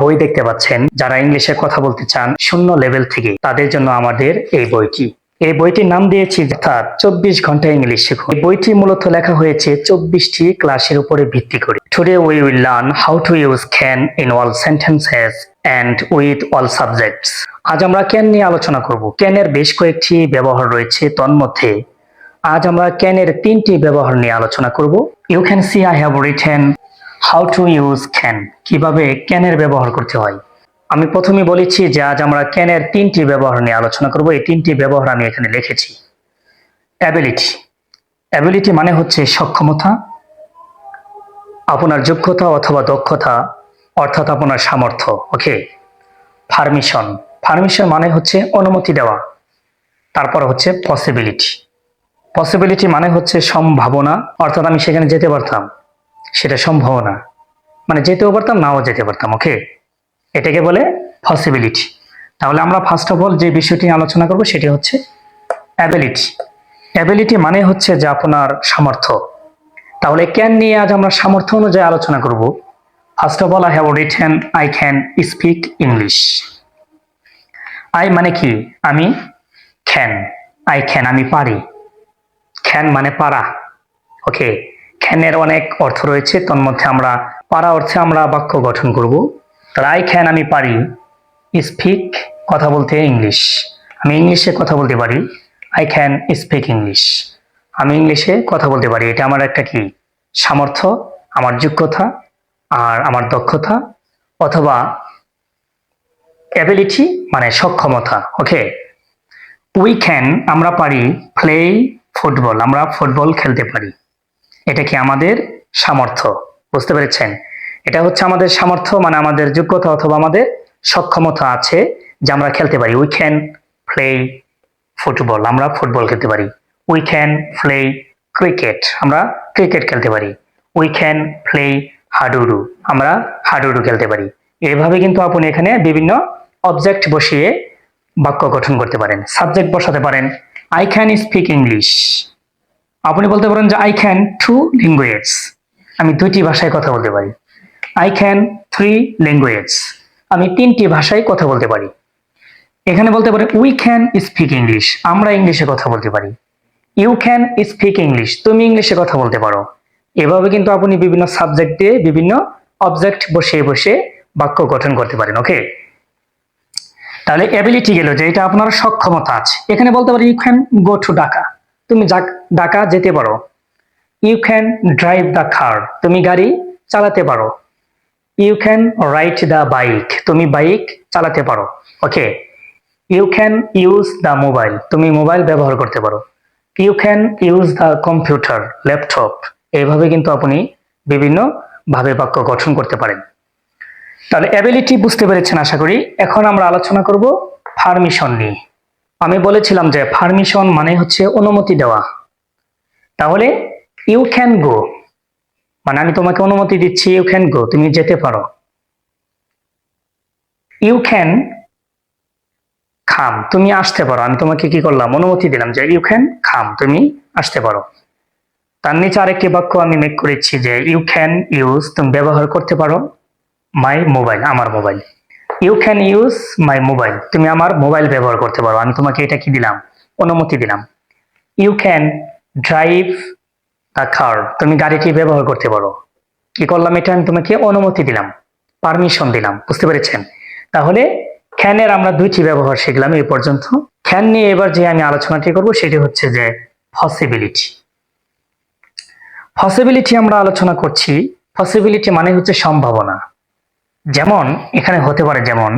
বই দেখতে পাচ্ছেন। যারা ইংলিশে কথা বলতে চান, শূন্য লেভেল থেকে, তাদের জন্য আমাদের এই বইটি। এই বইটির নাম দিয়েছি অর্থাৎ চব্বিশ ঘণ্টা ইংলিশ শিখুন এই বইটি মূলত লেখা হয়েছে চব্বিশটি ক্লাসের উপরে ভিত্তি করে। Today we will learn how to use can in all sentences and with all subjects আজ আমরা ক্যান নিয়ে আলোচনা করব। ক্যানের বেশ কয়েকটি ব্যবহার রয়েছে তন্মধ্যে। আজ আমরা ক্যানের তিনটি ব্যবহার নিয়ে আলোচনা করব। You can see I have written how to use can কীভাবে ক্যানের ব্যবহার করতে হয়। আমি প্রথমে বলেছি যে আজ আমরা ক্যানের তিনটি ব্যবহার নিয়ে আলোচনা করব। এই তিনটি ব্যবহার আমি এখানে লিখেছি। অ্যাবিলিটি অ্যাবিলিটি মানে হচ্ছে সক্ষমতা, আপনার যোগ্যতা অথবা দক্ষতা, অর্থাৎ আপনার সামর্থ্য। ওকে পারমিশন পারমিশন মানে হচ্ছে অনুমতি দেওয়া। তারপর হচ্ছে পসিবিলিটি পসিবিলিটি মানে হচ্ছে সম্ভাবনা। অর্থাৎ আমি সেখানে যেতে পারতাম। সেটা সম্ভাবনা মানে যেতেও পারতাম, নাও যেতে পারতাম ওকে এটাকে বলে পসিবিলিটি তাহলে আমরা ফার্স্ট অফ অল যে বিষয়টি আলোচনা করব সেটি হচ্ছে অ্যাবিলিটি অ্যাবিলিটি মানে হচ্ছে যে আপনার সামর্থ্য। তাহলে ক্যান নিয়ে আজ আমরা সামর্থ্য অনুযায়ী আলোচনা করব। First of all I have written I can speak English I মানে কি? আমি ক্যান আই ক্যান আমি পারি। ক্যান মানে পারা ওকে ক্যানের অনেক অর্থ রয়েছে তোর মধ্যে আমরা পারা অর্থে আমরা বাক্য গঠন করব। তাহলে আই ক্যান আমি পারি স্পিক কথা বলতে ইংলিশ। আমি ইংলিশে কথা বলতে পারি আই ক্যান স্পিক ইংলিশ আমি ইংলিশে কথা বলতে পারি, এটা আমার একটা কি? সামর্থ্য, আমার যোগ্যতা আর আমার দক্ষতা অথবা অ্যাবিলিটি মানে সক্ষমতা ওকে উই ক্যান আমরা পারি প্লে ফুটবল আমরা ফুটবল খেলতে পারি। এটা কি আমাদের সামর্থ্য? বুঝতে পেরেছেন? এটা হচ্ছে আমাদের সামর্থ্য মানে আমাদের যোগ্যতা অথবা আমাদের সক্ষমতা আছে যে আমরা খেলতে পারি। উই ক্যান প্লে ফুটবল আমরা ফুটবল খেলতে পারি। উই ক্যান প্লে ক্রিকেট আমরা ক্রিকেট খেলতে পারি। উই ক্যান প্লে হাডুডু আমরা হাডুডু খেলতে পারি। এভাবে কিন্তু আপনি এখানে বিভিন্ন অবজেক্ট বসিয়ে বাক্য গঠন করতে পারেন সাবজেক্ট বসাতে পারেন। আই ক্যান স্পিক ইংলিশ আপনি বলতে পারেন যে আই ক্যান টু ল্যাঙ্গুয়েজ আমি দুইটি ভাষায় কথা বলতে পারি। আই ক্যান থ্রি ল্যাঙ্গুয়েজ আমি তিনটি ভাষায় কথা বলতে পারি। এখানে বলতে পারে উই ক্যান স্পিক ইংলিশ আমরা ইংলিশে কথা বলতে পারি। ইউ ক্যান স্পিক ইংলিশ তুমি ইংলিশে কথা বলতে পারো। এভাবে কিন্তু আপনি বিভিন্ন সাবজেক্ট দিয়ে বিভিন্ন অবজেক্ট বসে বসে বাক্য গঠন করতে পারেন ওকে তাহলে অ্যাবিলিটি গেল যে এটা আপনার সক্ষমতা আছে। এখানে বলতে পারি you can go to Dhaka তুমি ঢাকা যেতে পারো। You can drive the car তুমি গাড়ি চালাতে পারো। You can ride the bike তুমি বাইক চালাতে পারো। Okay you can use the mobile তুমি মোবাইল ব্যবহার করতে পারো। You can use the computer laptop এইভাবে কিন্তু আপনি বিভিন্ন ভাবে বাক্য গঠন করতে পারেন। তাহলে অ্যাবিলিটি বুঝতে পেরেছেন আশা করি। এখন আমরা আলোচনা করব পারমিশন নিয়ে। আমি বলেছিলাম যে পারমিশন মানে হচ্ছে অনুমতি দেওয়া। তাহলে ইউ ক্যান গো মানে আমি তোমাকে অনুমতি দিচ্ছি ইউ ক্যান গো তুমি যেতে পারো। ইউ ক্যান খাম তুমি আসতে পারো। আমি তোমাকে কি করলাম? অনুমতি দিলাম যে ইউ ক্যান খাম তুমি আসতে পারো। তার নিচে আরেকটি বাক্য আমি মেক করেছি যে ইউ ক্যান ইউজ তুমি ব্যবহার করতে পারো মাই মোবাইল আমার mobile you can use my mobile তুমি আমার মোবাইল ব্যবহার করতে পারো। আমি তোমাকে এটা কি দিলাম? অনুমতি দিলাম। You can drive the car তুমি গাড়িটি ব্যবহার করতে পারো। কি করলাম এটা? আমি তোমাকে অনুমতি দিলাম। পারমিশন দিলাম। বুঝতে পেরেছেন? তাহলে ক্যানের আমরা দুইটি ব্যবহার শিখলাম এই পর্যন্ত। ক্যান নিয়ে এবার যে আমি আলোচনাটি করব, সেটি হচ্ছে যে পসিবিলিটি পসিবিলিটি আমরা আলোচনা করছি। পসিবিলিটি মানে হচ্ছে সম্ভাবনা। যেমন, এখানে হতে পারে যেমন,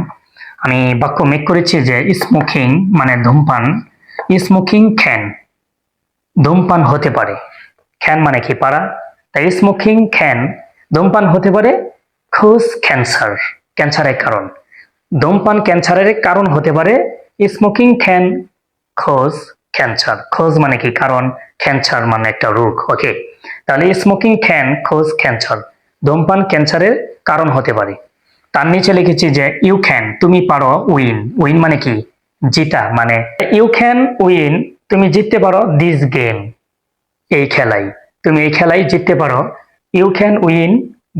আমি বাক্য মেক করেছি যে স্মোকিং মানে ধূমপান স্মোকিং খ্যান ধূমপান হতে পারে। খ্যান মানে কি পারা? তাই স্মোকিং খ্যান ধূমপান হতে পারে খোঁজ ক্যান্সার ক্যান্সারের কারণ। ধূমপান ক্যান্সারের কারণ হতে পারে স্মোকিং ক্যান খোঁজ ক্যান্সার খোঁজ মানে কি কারণ? ক্যান্সার মানে একটা রোগ ওকে তাহলে স্মোকিং খ্যান খোঁজ ক্যান্সার ধূমপান ক্যান্সারের কারণ হতে পারে। তার নিচে লিখেছি যে ইউ ক্যান তুমি পারো উইন উইন মানে কি? জিতা মানে ইউ ক্যান উইন তুমি জিততে পারো দিস গেম এই খেলাই। তুমি এই খেলাই জিততে পারো। You can win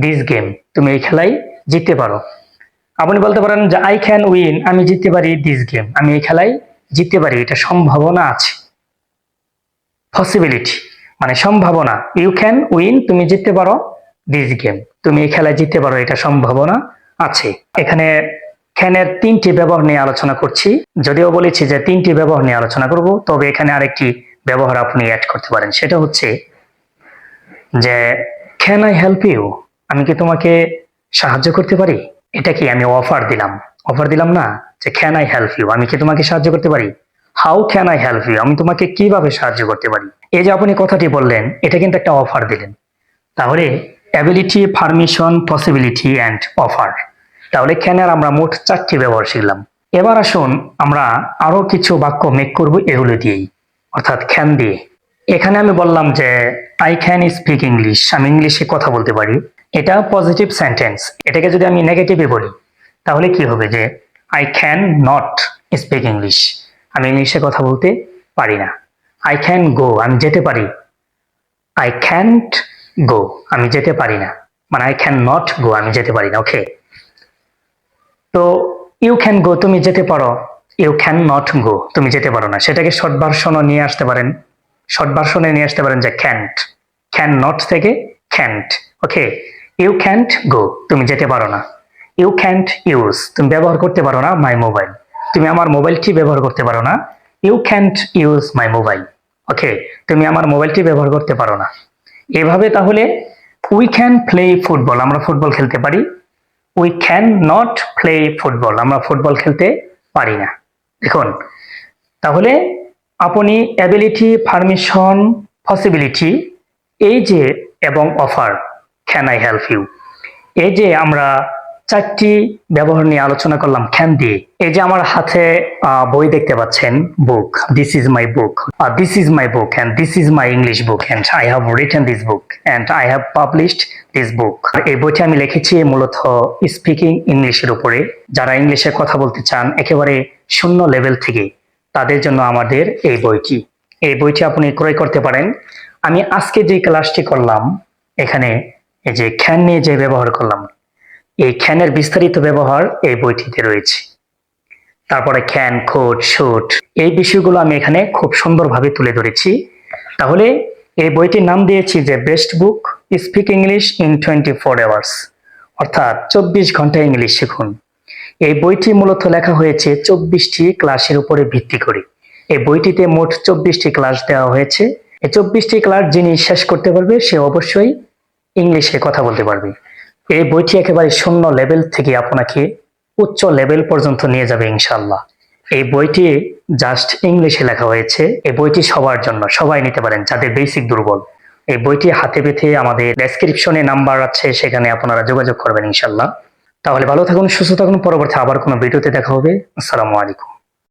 this game তুমি এই খেলাই জিততে পারো। আপনি বলতে পারেন যে আই ক্যান উইন আমি জিততে পারি দিস গেম আমি এই খেলায় জিততে পারি, এটা সম্ভাবনা আছে। পসিবিলিটি মানে সম্ভাবনা। ইউ ক্যান উইন তুমি জিততে পারো দিস গেম তুমি এই খেলায় জিততে পারো, এটা সম্ভাবনা আছে। এখানে ক্যানের তিনটি ব্যবহার নিয়ে আলোচনা করছি। যদিও বলেছি যে তিনটি ব্যবহার নিয়ে আলোচনা করব, তবে এখানে আরেকটি ব্যবহার আপনি অ্যাড করতে পারেন। সেটা হচ্ছে যে ক্যান আই হেল্প ইউ আমি কি তোমাকে সাহায্য করতে পারি? এটা কি আমি অফার দিলাম? অফার দিলাম না, যে ক্যান আই হেল্প ইউ আমি কি তোমাকে সাহায্য করতে পারি? How can I help you আমি তোমাকে কীভাবে সাহায্য করতে পারি? এই যে আপনি কথাটি বললেন, এটা কিন্তু একটা অফার দিলেন। তাহলে ability permission possibility and offer তাহলে ক্যানের আমরা মোট চারটি ব্যবহার শিখলাম। এবার আসুন আমরা আরও কিছু বাক্য মেক করব এগুলো দিয়েই, অর্থাৎ ক্যান দিয়ে। এখানে আমি বললাম যে আই ক্যান স্পিক ইংলিশ আমি ইংলিশে কথা বলতে পারি। এটা পজিটিভ সেন্টেন্স এটাকে যদি আমি নেগেটিভে বলি, তাহলে কি হবে যে I can not speak English আমি ইংলিশে কথা বলতে পারি না। আই ক্যান গো আমি যেতে পারি। আই ক্যান্ট গো, আমি যেতে পারি না। মানে আই ক্যান নট গো আমি যেতে পারি না ওকে তো ইউ ক্যান গো তুমি যেতে পারো। ইউ ক্যান নট গো তুমি যেতে পারো না। সেটাকে শর্ট ভার্সনও নিয়ে আসতে পারেন। শর্ট ভার্সনে নিয়ে আসতে পারেন যে ক্যান্ট ক্যান নট থেকে can't okay you can't go তুমি যেতে পারো না। ইউ ক্যান্ট ইউজ তুমি ব্যবহার করতে পারো না মাই মোবাইল তুমি আমার মোবাইলটি ব্যবহার করতে পারো না। You can't use my mobile okay তুমি আমার মোবাইলটি ব্যবহার করতে পারো না। এভাবে তাহলে উই ক্যান প্লে ফুটবল আমরা ফুটবল খেলতে পারি। We can not play football আমরা ফুটবল খেলতে পারি না। দেখুন, তাহলে আপনি অ্যাবিলিটি পারমিশন পসিবিলিটি এই যে এবং offer can I help you এই যে আমরা চারটি ব্যবহার নিয়ে আলোচনা করলাম ক্যান দিয়ে এই যে আমার হাতে বই দেখতে পাচ্ছেন book this is my book this is my book and this is my English book and I have written this book and I have published this book এই বইটি আমি লিখেছি মূলত স্পিকিং ইংলিশের উপরে। যারা ইংলিশে কথা বলতে চান, একেবারে শূন্য লেভেল থেকে, তাদের জন্য আমাদের এই বইটি। এই বইটি আপনি ক্রয় করতে পারেন। আমি আজকে যে ক্লাসটি করলাম, এখানে এই যে খ্যান নিয়ে যে ব্যবহার করলাম এই খ্যানের বিস্তারিত ব্যবহার এই বইটিতে রয়েছে। তারপরে খ্যান খোট শুট এই বিষয়গুলো আমি এখানে খুব সুন্দরভাবে তুলে ধরেছি। তাহলে এই বইটির নাম দিয়েছি যে best book, speak English in twenty four hours, অর্থাৎ চব্বিশ ঘণ্টা ইংলিশ শিখুন। এই বইটি মূলত লেখা হয়েছে চব্বিশটি ক্লাসের উপরে ভিত্তি করে। এই বইটিতে মোট চব্বিশটি ক্লাস দেওয়া হয়েছে। এই চব্বিশটি ক্লাস যিনি শেষ করতে পারবে, সে অবশ্যই ইংলিশে কথা বলতে পারবে। এই বইটি একেবারে শূন্য লেভেল থেকে আপনাকে উচ্চ লেভেল পর্যন্ত নিয়ে যাবে ইনশাল্লাহ এই বইটি জাস্ট ইংলিশে লেখা হয়েছে। এই বইটি সবার জন্য, সবাই নিতে পারেন, যাদের বেসিক দুর্বল। এই বইটি হাতে পেতে আমাদের ডেসক্রিপশনে নাম্বার আছে, সেখানে আপনারা যোগাযোগ করবেন ইনশাল্লাহ তাহলে ভালো থাকুন, সুস্থ থাকুন, পরবর্তী আবার কোনো ভিডিওতে দেখা হবে। আসসালামু আলাইকুম।